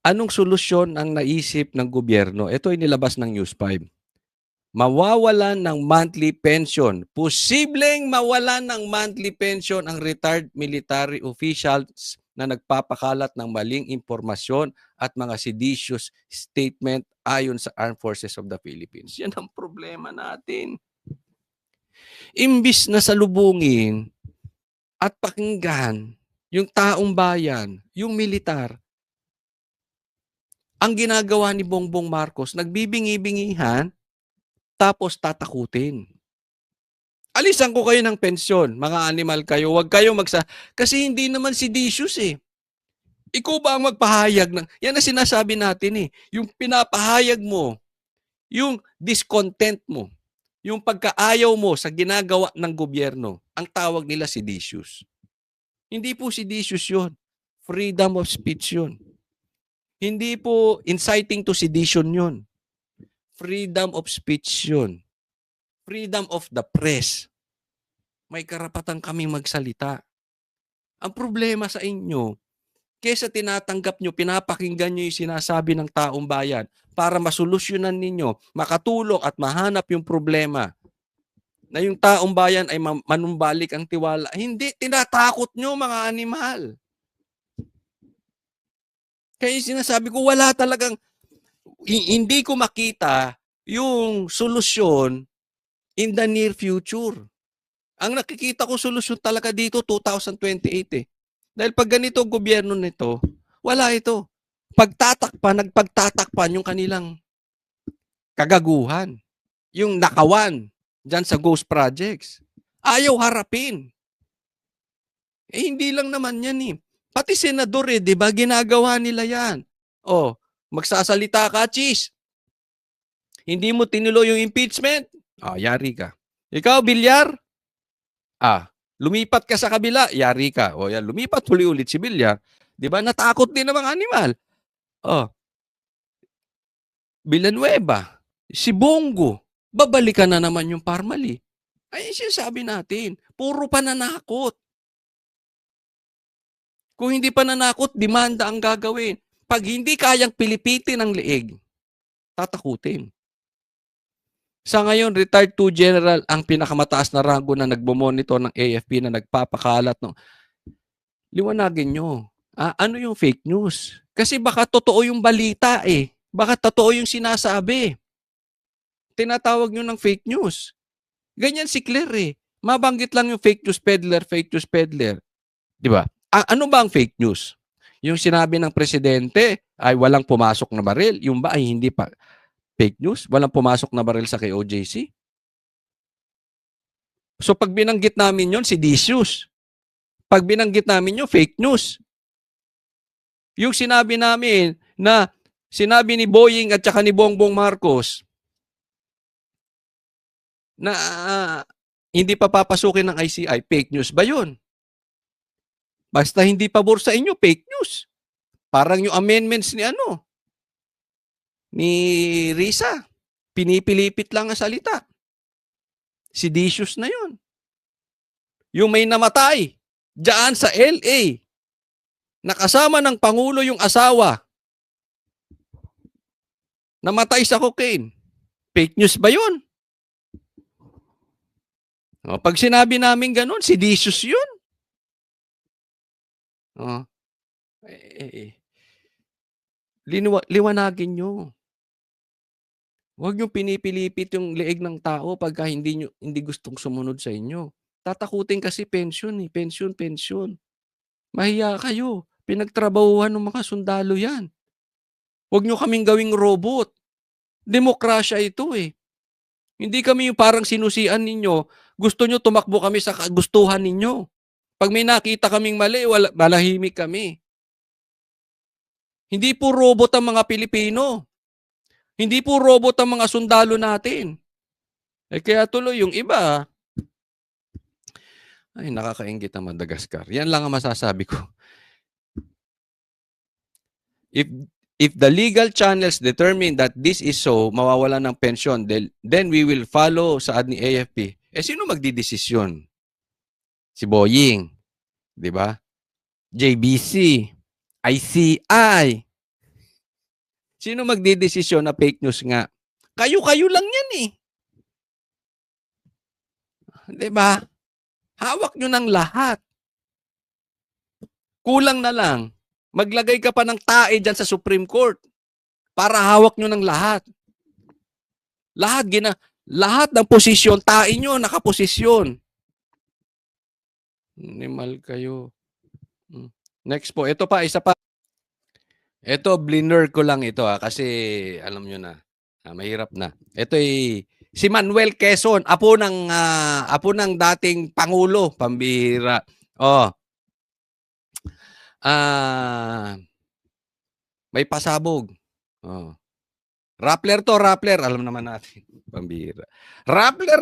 Anong solusyon ang naisip ng gobyerno? Ito ay nilabas ng News 5. Mawawalan ng monthly pension. Posibleng mawalan ng monthly pension ang retired military officials na nagpapakalat ng maling impormasyon at mga seditious statement ayon sa Armed Forces of the Philippines. Yan ang problema natin. Imbis na salubungin at pakinggan yung taong bayan, yung militar, ang ginagawa ni Bongbong Marcos, nagbibingi-bingihan, tapos tatakutin. Alisan ko kayo ng pensyon, mga animal kayo, wag kayo magsa... Kasi hindi naman seditious eh. Ikaw ba ang magpahayag ng... Yan ang sinasabi natin eh. Yung pinapahayag mo, yung discontent mo, yung pagkaayaw mo sa ginagawa ng gobyerno, ang tawag nila seditious. Hindi po seditious yun. Freedom of speech yun. Hindi po inciting to sedition yun. Freedom of speech yun. Freedom of the press. May karapatan kami magsalita. Ang problema sa inyo, kesa tinatanggap nyo, pinapakinggan nyo yung sinasabi ng taong bayan para masolusyonan ninyo, makatulong at mahanap yung problema na yung taong bayan ay manumbalik ang tiwala. Hindi, tinatakot nyo mga animal. Kaya sinasabi ko, wala talagang, hindi ko makita yung solusyon in the near future. Ang nakikita ko solusyon talaga dito 2028 eh. Dahil pag ganito gobyerno nito, wala ito. Pagtatakpan, nagpagtatakpan yung kanilang kagaguhan. Yung nakawan dyan sa ghost projects. Ayaw harapin. Eh hindi lang naman yan eh. Pati senador eh, di ba? Ginagawa nila yan. Oh, magsasalita ka, cheese. Hindi mo tinulo yung impeachment? Ah, yari ka. Ikaw, Bilyar? Ah, lumipat ka sa kabila, yari ka. O yan, lumipat huli ulit si Bilyar. Di ba? Natakot din ng mga animal. Oh. Villanueva, si Bongo, babalikan na naman yung Parmali. Ay, sinasabi natin, puro pananakot. Kung hindi pa nanakot, demanda ang gagawin. Pag hindi kayang pilipitin ang leeg, tatakutin. Sa ngayon, retired 2 general ang pinakamataas na rango na nagbo-monitor ng AFP na nagpapakalat ng liwanagin nyo. Ah, ano yung fake news? Kasi baka totoo yung balita eh. Baka totoo yung sinasabi. Tinatawag nyo ng fake news. Ganyan si Claire eh. Mabanggit lang yung fake news peddler, fake news peddler. Di ba? Ah, ano ba ang fake news? Yung sinabi ng presidente ay walang pumasok na baril. Yung ba ay hindi pa fake news? Walang pumasok na baril sa KOJC? So pag binanggit namin yon si Disius. Pag binanggit namin yon fake news. Yung sinabi namin na sinabi ni Boying at saka ni Bongbong Marcos na uh, hindi pa papasukin ng ICI, fake news ba yun? Basta hindi pabor sa inyo, fake news. Parang yung amendments ni ano, ni Risa. Pinipilipit lang ang salita. Seditious na yun. Yung may namatay, dyan sa LA, nakasama ng Pangulo yung asawa, namatay sa cocaine. Fake news ba yun? O, pag sinabi namin ganun, seditious yun. Oh. Eh, eh, eh. Linwa liwanagin nyo. Huwag nyo pinipilipit yung leeg ng tao pagka hindi, nyo, hindi gustong sumunod sa inyo. Tatakutin kasi pension eh. Pension, pension. Mahiya kayo. Pinagtrabahuhan ng mga sundalo yan. Huwag nyo kaming gawing robot. Demokrasya ito eh. Hindi kami yung parang sinusian ninyo. Gusto nyo tumakbo kami sa kagustuhan ninyo. Pag may nakita kaming mali, wala, malahimik kami. Hindi po robot ang mga Pilipino. Hindi po robot ang mga sundalo natin. Eh kaya tuloy yung iba, ay nakakaingit ang Madagascar. Yan lang ang masasabi ko. If if the legal channels determine that this is so, mawawala ng pensyon, then, then we will follow sa ad ni AFP. Eh sino magdidesisyon? Si Boying, 'di ba? JBC, ICI. Sino magdidesisyon na fake news nga? Kayo-kayo lang yan eh. 'Di ba? Hawak nyo ng lahat. Kulang na lang, maglagay ka pa ng tae dyan sa Supreme Court para hawak nyo ng lahat. Lahat, gina, lahat ng posisyon, tae nyo, nakaposisyon. Animal kayo. Hmm. Next po, ito pa, isa pa. Ito, blinner ko lang ito ha, kasi alam nyo na, ah, mahirap na. Ito ay si Manuel Quezon, apo ng ah, apo ng dating pangulo, pambihira. Oh. Ah, may pasabog. Oh. Rappler to, Rappler, alam naman natin. Pambihira. Rappler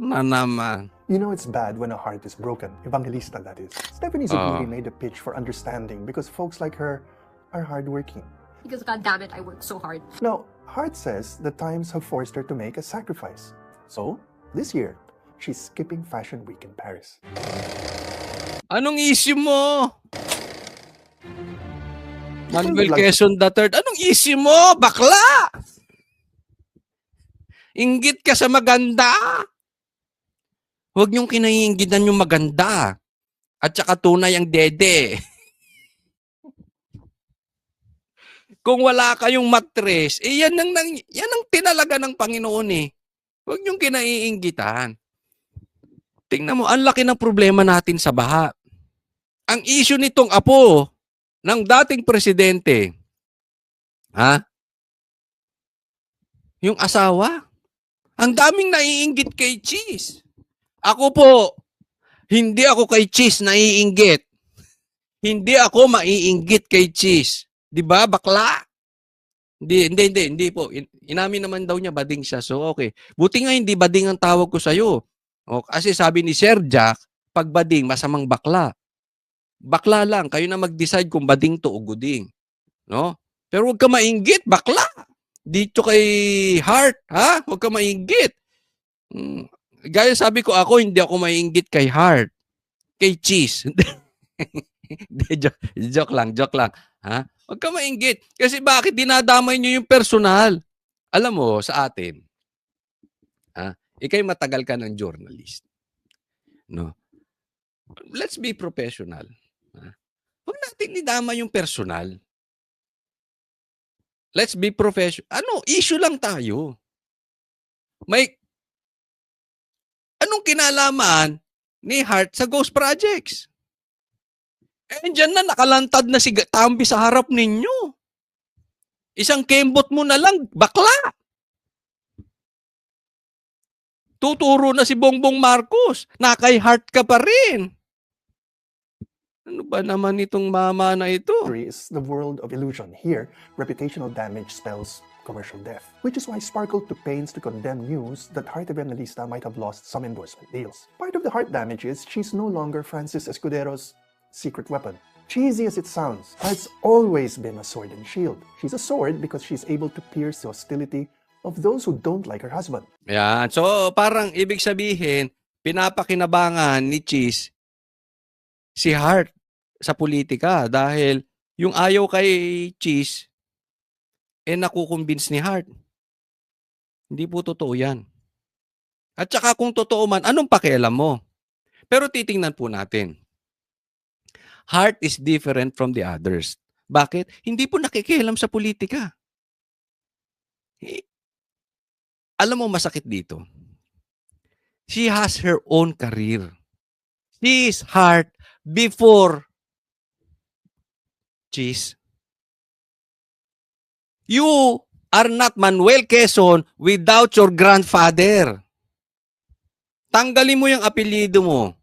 na naman. You know it's bad when a heart is broken. Evangelista, that is. Stephanie Zubiri ah. made a pitch for understanding because folks like her are hardworking. Because god damn it, I work so hard. Now, Hart says the times have forced her to make a sacrifice. So, this year, she's skipping Fashion Week in Paris. Anong issue mo? Manuel Lang- Quezon III. Anong issue mo? Bakla! Inggit ka sa maganda. Huwag niyong kinaiinggitan yung maganda. At saka tunay ang dede. Kung wala kayong matres, eh yan ang, yan ang tinalaga ng Panginoon eh. Huwag niyong kinaiinggitan. Tingnan mo, ang laki ng problema natin sa baha. Ang issue nitong apo ng dating presidente, ha? Yung asawa. Ang daming naiinggit kay Cheese. Ako po, hindi ako kay Cheese naiinggit. Hindi ako maiinggit kay Cheese. 'Di ba, bakla? Hindi, hindi, hindi, hindi po. In- Inamin naman daw niya bading siya. So, okay. Buti nga hindi bading ang tawag ko sa'yo. O, kasi sabi ni Sir Jack, pag bading, masamang bakla. Bakla lang. Kayo na mag-decide kung bading to o guding. No? Pero huwag ka mainggit, bakla. Dito kay Heart, ha? Huwag ka mainggit. Hmm. Gaya sabi ko ako, hindi ako mainggit kay Heart. Kay Cheese. Joke, joke lang, joke lang. Ha? Huwag ka mainggit. Kasi bakit dinadamay nyo yung personal? Alam mo, sa atin, ha? ikay matagal ka ng journalist. No? Let's be professional. Ha? Huwag natin idama yung personal. Let's be professional. Ano, issue lang tayo. May anong kinalaman ni Hart sa Ghost Projects? Eh, dyan na nakalantad na si Tambi sa harap ninyo. Isang kembot mo na lang, bakla. Tuturo na si Bongbong Marcos. Nakay Hart ka pa rin. Ano ba naman itong mama na ito? is the world of illusion. Here, reputational damage spells commercial death, which is why Sparkle took pains to condemn news that Heart Evangelista might have lost some endorsement deals. Part of the heart damage is she's no longer Francis Escudero's secret weapon. Cheesy as it sounds, Heart's always been a sword and shield. She's a sword because she's able to pierce the hostility of those who don't like her husband. Yan. So, parang ibig sabihin, pinapakinabangan ni Cheese si Hart sa politika dahil yung ayaw kay Cheese, eh nakukumbins ni Hart. Hindi po totoo yan. At saka kung totoo man, anong pakialam mo? Pero titingnan po natin. Hart is different from the others. Bakit? Hindi po nakikialam sa politika. Eh, alam mo masakit dito. She has her own career. She is Hart before Cheese. You are not Manuel Quezon without your grandfather. Tanggalin mo yung apelyido mo.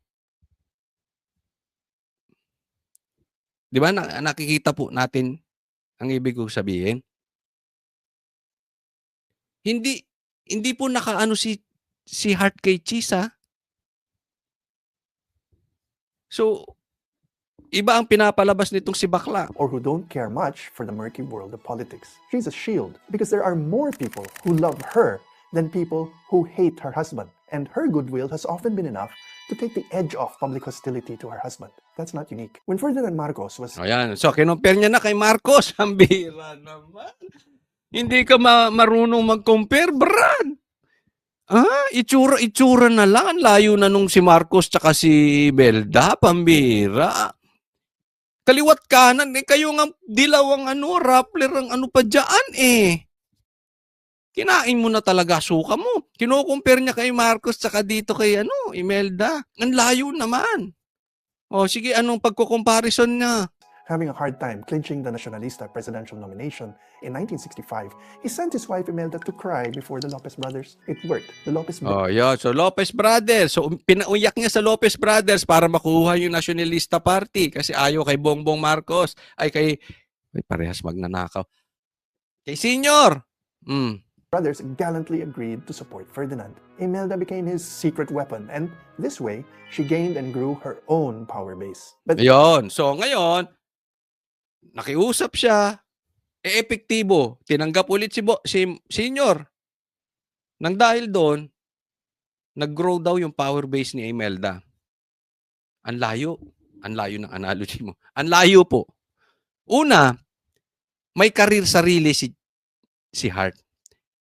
Di ba? Na- nakikita po natin ang ibig kong sabihin. Hindi hindi po nakaano si si Hart kay Cheese ha. So, iba ang pinapalabas nitong si Bakla. or who don't care much for the murky world of politics. She's a shield because there are more people who love her than people who hate her husband. And her goodwill has often been enough to take the edge off public hostility to her husband. That's not unique. When Ferdinand Marcos was Ayan. So, kinumpir niya na kay Marcos. Ang bira naman. Hindi ka ma- marunong mag-compare, Brad. Ah, itsura, itsura na lang. Ang layo na nung si Marcos tsaka si Belda, pambira. Kaliwat kanan, eh, kayo nga dilaw ang ano, Rappler ang ano pa dyan eh. Kinain mo na talaga suka mo. Kino-compare niya kay Marcos tsaka dito kay ano, Imelda. Ang layo naman. O sige, anong pagko-comparison niya? Having a hard time clinching the Nacionalista presidential nomination in 1965, he sent his wife Imelda to cry before the Lopez brothers. It worked. The Lopez Oh, yun. So, Lopez Brothers. So, um, pinauyak niya sa Lopez Brothers para makuha yung Nationalista Party kasi ayaw kay Bongbong Marcos. Ay, kay... Ay, parehas magnanakaw. Kay Senior. Mm. brothers gallantly agreed to support Ferdinand. Imelda became his secret weapon, and this way, she gained and grew her own power base. But Ayun. So, ngayon, nakiusap siya. E, epektibo. Tinanggap ulit si, Bo- si Senior. Nang dahil doon, nag-grow daw yung power base ni Imelda. Ang layo. Ang layo ng analogy mo. Ang layo po. Una, may karir sarili si si Hart.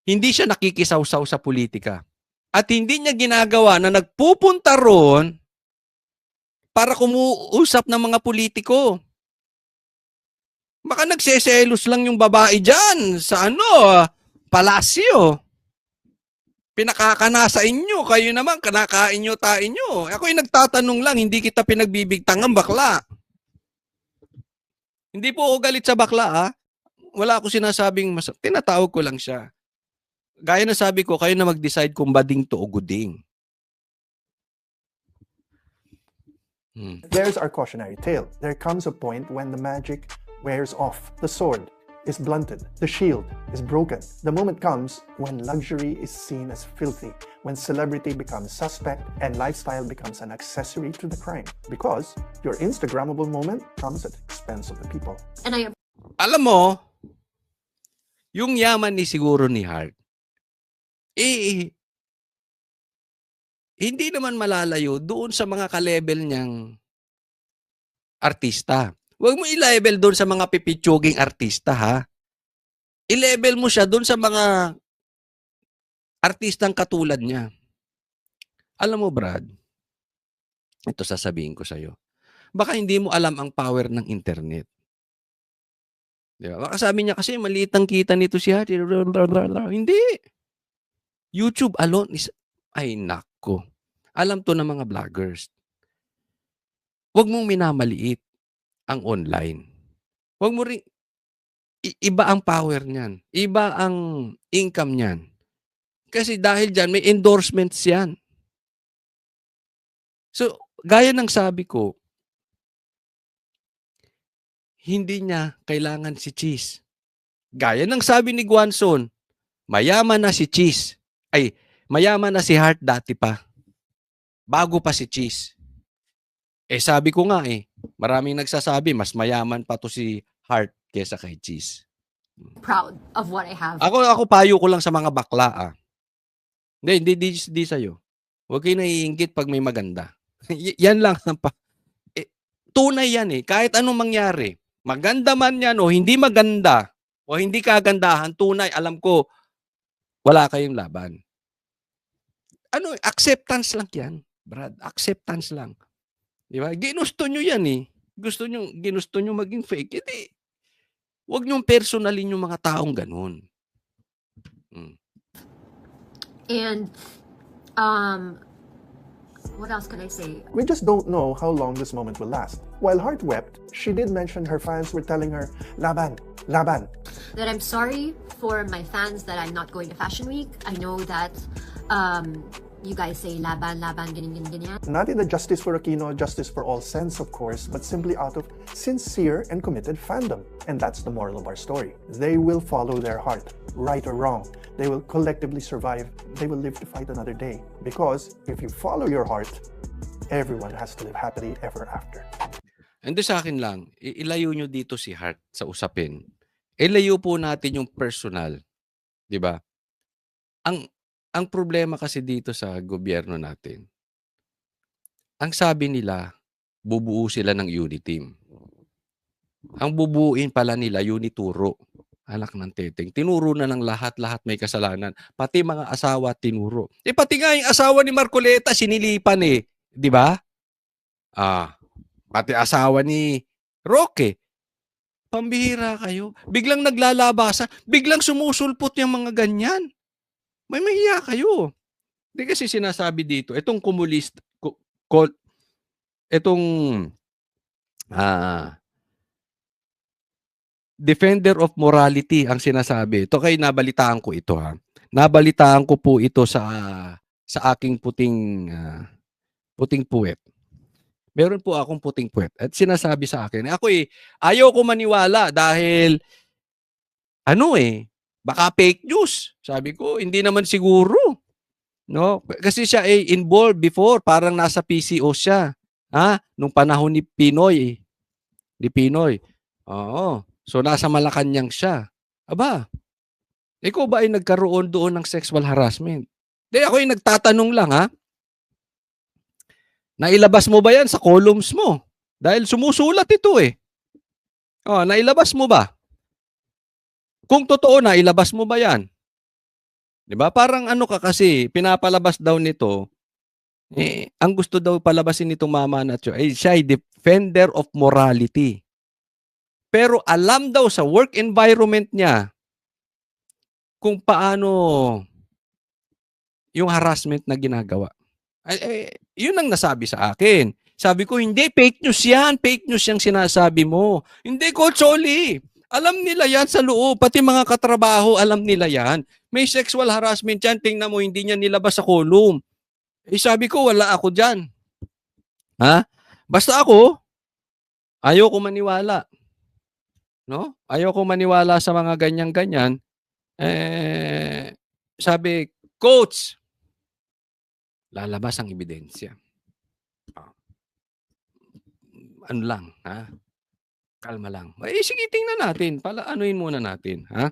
Hindi siya nakikisawsaw sa politika. At hindi niya ginagawa na nagpupunta roon para kumuusap ng mga politiko. Baka nagseselos lang yung babae dyan sa ano, palasyo. Pinakakana sa inyo, kayo naman, kanakain nyo, tain nyo. Ako'y nagtatanong lang, hindi kita pinagbibigtangan bakla. Hindi po ako galit sa bakla, ah. Wala ako sinasabing mas... Tinatawag ko lang siya. Gaya na sabi ko, kayo na mag-decide kung bading to o guding. Hmm. there's our cautionary tale. There comes a point when the magic wears off. The sword is blunted. The shield is broken. The moment comes when luxury is seen as filthy, when celebrity becomes suspect, and lifestyle becomes an accessory to the crime. Because your Instagrammable moment comes at the expense of the people. And I alam mo, yung yaman ni siguro ni Hart, eh, hindi naman malalayo doon sa mga ka-level niyang artista. Huwag mo i-level doon sa mga pipitsuging artista, ha? I-level mo siya doon sa mga artistang katulad niya. Alam mo, Brad, ito sasabihin ko sa'yo. Baka hindi mo alam ang power ng internet. Di ba? Baka sabi niya kasi maliit ang kita nito si Hati. Hindi. YouTube alone is, ay nako. Alam to ng mga vloggers. Huwag mong minamaliit ang online. Huwag mo rin, iba ang power niyan. Iba ang income niyan. Kasi dahil dyan, may endorsements yan. So, gaya ng sabi ko, hindi niya kailangan si Cheese. Gaya ng sabi ni Guanson, mayaman na si Cheese. Ay, mayaman na si Hart dati pa. Bago pa si Cheese. Eh sabi ko nga eh, maraming nagsasabi mas mayaman pa to si Hart kesa kay Cheese. proud of what I have. Ako ako payo ko lang sa mga bakla ah. Hindi, hindi, di, di sa'yo. Huwag kayo naiingit pag may maganda. Yan lang ang pa. Eh, tunay yan eh. Kahit anong mangyari. Maganda man yan o hindi maganda o hindi kagandahan, tunay, alam ko, wala kayong laban. Ano, acceptance lang yan, Brad. Acceptance lang. Di ba? Ginusto nyo yan eh. Gusto nyo, ginusto nyo maging fake. Hindi. Huwag nyo personalin yung mga taong ganun. Mm. And um what else can I say? We just don't know how long this moment will last. While Hart wept, she did mention her fans were telling her, Laban, Laban, That I'm sorry for my fans that I'm not going to Fashion Week. I know that um you guys say laban laban ganyan ganyan ganyan. Not in the justice for Aquino, justice for all sense, of course, but simply out of sincere and committed fandom. And that's the moral of our story. They will follow their heart, right or wrong. They will collectively survive. They will live to fight another day. Because if you follow your heart, everyone has to live happily ever after. Ando sa akin lang, ilayo nyo dito si Hart sa usapin. Ilayo po natin yung personal. 'Di ba? Ang ang problema kasi dito sa gobyerno natin, ang sabi nila, bubuo sila ng unit team. Ang bubuuin pala nila, unituro. Alak ng teteng. Tinuro na ng lahat-lahat may kasalanan. Pati mga asawa tinuro. Eh pati nga yung asawa ni Marcoleta sinilipan eh. Di ba? Ah, pati asawa ni Roque. Pambihira kayo. Biglang naglalabasa. Biglang sumusulpot yung mga ganyan. May mahiya kayo. Hindi kasi sinasabi dito, itong kumulist, ko- itong ah, defender of morality ang sinasabi. Ito kay nabalitaan ko ito ha. Nabalitaan ko po ito sa sa aking puting ah, puting puwet. Meron po akong puting puwet at sinasabi sa akin, ako eh, ayaw ko maniwala dahil ano eh, baka fake news. Sabi ko, hindi naman siguro. No? Kasi siya ay involved before, parang nasa PCO siya. Ha? Nung panahon ni Pinoy. eh. Ni Pinoy. Oo. So nasa Malacanang siya. Aba, ikaw ba ay nagkaroon doon ng sexual harassment? Di ako yung nagtatanong lang ha. Nailabas mo ba yan sa columns mo? Dahil sumusulat ito eh. Oh, nailabas mo ba? Kung totoo na, ilabas mo ba yan? 'Di ba? Parang ano ka kasi, pinapalabas daw nito, eh, ang gusto daw palabasin nitong Mama Nacho, eh, siya ay defender of morality. Pero alam daw sa work environment niya kung paano yung harassment na ginagawa. Ay, eh, yun ang nasabi sa akin. Sabi ko, hindi, fake news yan. Fake news yung sinasabi mo. Hindi, Coach Oli. Alam nila yan sa loob. Pati mga katrabaho, alam nila yan. May sexual harassment yan. Tingnan mo, hindi niya nilabas sa column. Eh, sabi ko, wala ako dyan. Ha? Basta ako, ayaw ko maniwala. No? Ayaw ko maniwala sa mga ganyan-ganyan. Eh, sabi, Coach, lalabas ang ebidensya. Ah. Ano lang, ha? Kalma lang. Eh, sige, tingnan natin. Pala, anuin muna natin, ha?